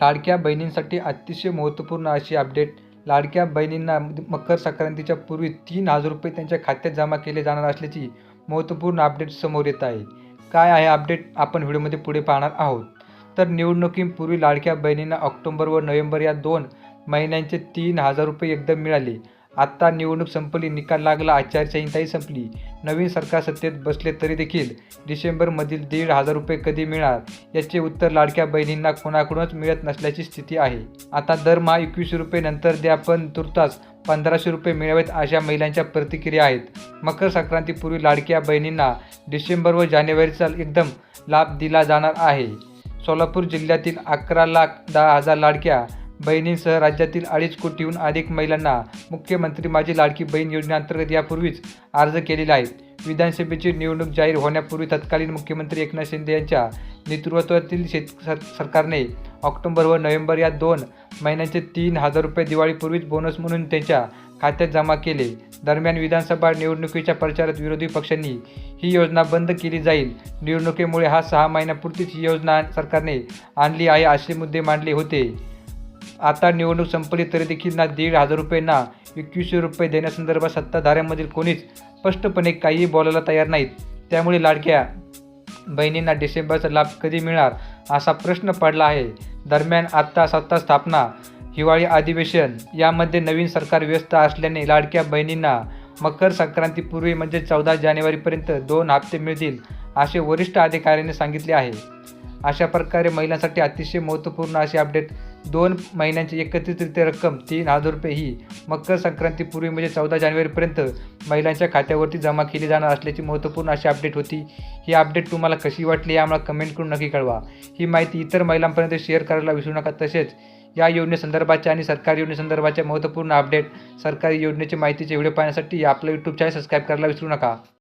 लाडक्या बहिणींसाठी अतिशय महत्त्वपूर्ण अशी अपडेट लाडक्या बहिणींना मकर संक्रांतीच्या पूर्वी तीन हजार रुपये त्यांच्या खात्यात जमा केले जाणार असल्याची महत्त्वपूर्ण अपडेट समोर येत आहे. काय आहे अपडेट आपण व्हिडिओमध्ये पुढे पाहणार आहोत. तर निवडणुकीपूर्वी लाडक्या बहिणींना ऑक्टोबर व नोव्हेंबर या दोन महिन्यांचे तीन हजार रुपये एकदम मिळाले. आत्ता निवडणूक संपली निकाल लागला आचारसंहिताही संपली. नवीन सरकार सत्तेत बसले तरी देखील डिसेंबरमधील दीड हजार रुपये कधी मिळणार याचे उत्तर लाडक्या बहिणींना कोणाकडूनच मिळत नसल्याची स्थिती आहे. आता दरमहा एकवीसशे रुपये नंतर द्या पण तुर्तास पंधराशे रुपये मिळावेत अशा महिलांच्या प्रतिक्रिया आहेत. मकर संक्रांतीपूर्वी लाडक्या बहिणींना डिसेंबर व जानेवारीचा एकदम लाभ दिला जाणार आहे. सोलापूर जिल्ह्यातील अकरा लाख दहा हजार लाडक्या बहिणींसह राज्यातील अडीच कोटीहून अधिक महिलांना मुख्यमंत्री माझी लाडकी बहीण योजनेअंतर्गत यापूर्वीच अर्ज केलेला आहे. विधानसभेची निवडणूक जाहीर होण्यापूर्वी तत्कालीन मुख्यमंत्री एकनाथ शिंदे यांच्या नेतृत्वातील शेत सर सरकारने ऑक्टोबर व नोव्हेंबर या दोन महिन्यांचे तीन हजार रुपये दिवाळीपूर्वीच बोनस म्हणून त्यांच्या खात्यात जमा केले. दरम्यान विधानसभा निवडणुकीच्या प्रचारात विरोधी पक्षांनी ही योजना बंद केली जाईल. निवडणुकीमुळे हा सहा महिन्यापुरतीच ही योजना सरकारने आणली आहे असे मुद्दे मांडले होते. आता निवडणूक संपली तरी देखील ना दीड हजार रुपये ना एकवीसशे रुपये देण्यासंदर्भात सत्ताधाऱ्यांमधील कोणीच स्पष्टपणे काहीही बोलायला तयार नाहीत. त्यामुळे लाडक्या बहिणींना डिसेंबरचा लाभ कधी मिळणार असा प्रश्न पडला आहे. दरम्यान आत्ता सत्ता स्थापना हिवाळी अधिवेशन यामध्ये नवीन सरकार व्यस्त असल्याने लाडक्या बहिणींना मकर संक्रांतीपूर्वी म्हणजे चौदा जानेवारीपर्यंत दोन हप्ते मिळतील असे वरिष्ठ अधिकाऱ्यांनी सांगितले आहे. अशा प्रकारे महिलांसाठी अतिशय महत्त्वपूर्ण अशी अपडेट दोन महिन्यांची एकत्रितरित्या रक्कम तीन हजार रुपये ही मकर संक्रांतीपूर्वी म्हणजे चौदा जानेवारीपर्यंत महिलांच्या खात्यावरती जमा केली जाणार असल्याची महत्त्वपूर्ण अशी अपडेट होती. ही अपडेट तुम्हाला कशी वाटली हे आम्हाला कमेंट करून नक्की कळवा. ही माहिती इतर महिलांपर्यंत शेअर करायला विसरू नका. तसेच या योजनेसंदर्भाच्या आणि सरकारी योजनेसंदर्भाच्या महत्त्वपूर्ण अपडेट सरकारी योजनेची माहितीचे व्हिडिओ पाहण्यासाठी आपलं यूट्यूब चॅनल सबस्क्राईब करायला विसरू नका.